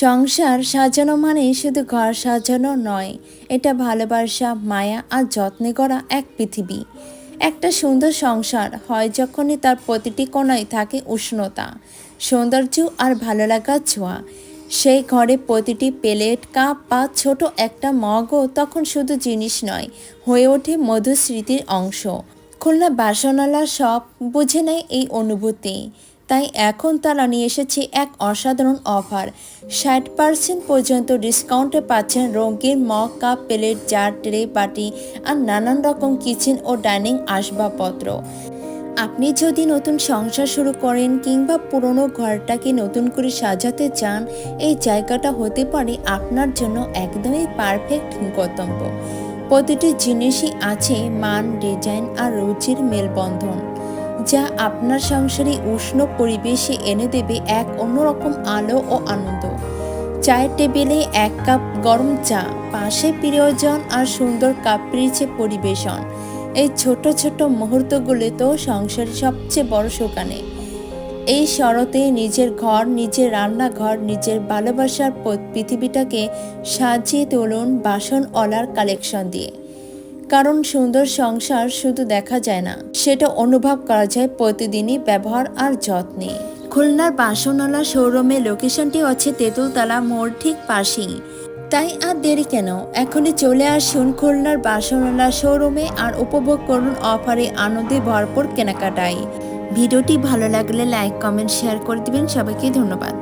সংসার সাজানো মানে শুধু ঘর সাজানো নয়। এটা ভালোবাসা, মায়া আর যত্নে করা এক পৃথিবী। একটা সুন্দর সংসার হয় যখনই তার প্রতিটি কোণায় থাকে উষ্ণতা, সৌন্দর্য আর ভালো লাগার ছোঁয়া। সেই ঘরে প্রতিটি প্লেট, কাপ বা ছোট একটা মগও তখন শুধু জিনিস নয়, হয়ে ওঠে মধুস্মৃতির অংশ। খুলনা বাসনালা সব বুঝে নেয় এই অনুভূতি। তাই এখন তারা নিয়ে এসেছে এক অসাধারণ অফার। ষাট পার্সেন্ট পর্যন্ত ডিসকাউন্টে পাচ্ছেন রঙিন mug cup plate jar tray বাটি আর নানান রকম কিচেন ও ডাইনিং আসবাবপত্র। আপনি যদি নতুন সংসার শুরু করেন কিংবা পুরনো ঘরটাকে নতুন করে সাজাতে চান, এই জায়গাটা হতে পারে আপনার জন্য একদমই পারফেক্ট গন্তব্য। প্রতিটি জিনিসই আছে মান, ডিজাইন আর রুচির মেলবন্ধন, যা আপনার সংসারে উষ্ণ পরিবেশে এনে দেবে এক অন্যরকম আলো ও আনন্দ। চায়ের টেবিলে এক কাপ গরম চা, পাশে প্রিয়জন আর সুন্দর কাপ পিরিচে পরিবেশন। এই ছোট ছোট মুহূর্তগুলো তো সংসারের সবচেয়ে বড় শোকানে এই শরতে নিজের ঘর, নিজের রান্নাঘর, নিজের ভালোবাসার পৃথিবীটাকে সাজিয়ে তুলুন বাসন অলার কালেকশন দিয়ে। কারণ সুন্দর সংসার শুধু দেখা যায় না, সেটা অনুভব করা যায় প্রতিদিনই ব্যবহার আর যত্নে। খুলনার বাসনওয়ালা শোরুমে লোকেশনটি হচ্ছে তেঁতুলতলা মোড় ঠিক পাশেই। তাই আর দেরি কেন? এখনই চলে আসুন খুলনার বাসনওয়ালা শোরুমে আর উপভোগ করুন অফারে আনন্দে ভরপুর কেনাকাটায়। ভিডিওটি ভালো লাগলে লাইক কমেন্ট শেয়ার করে দিবেন। সবাইকে ধন্যবাদ।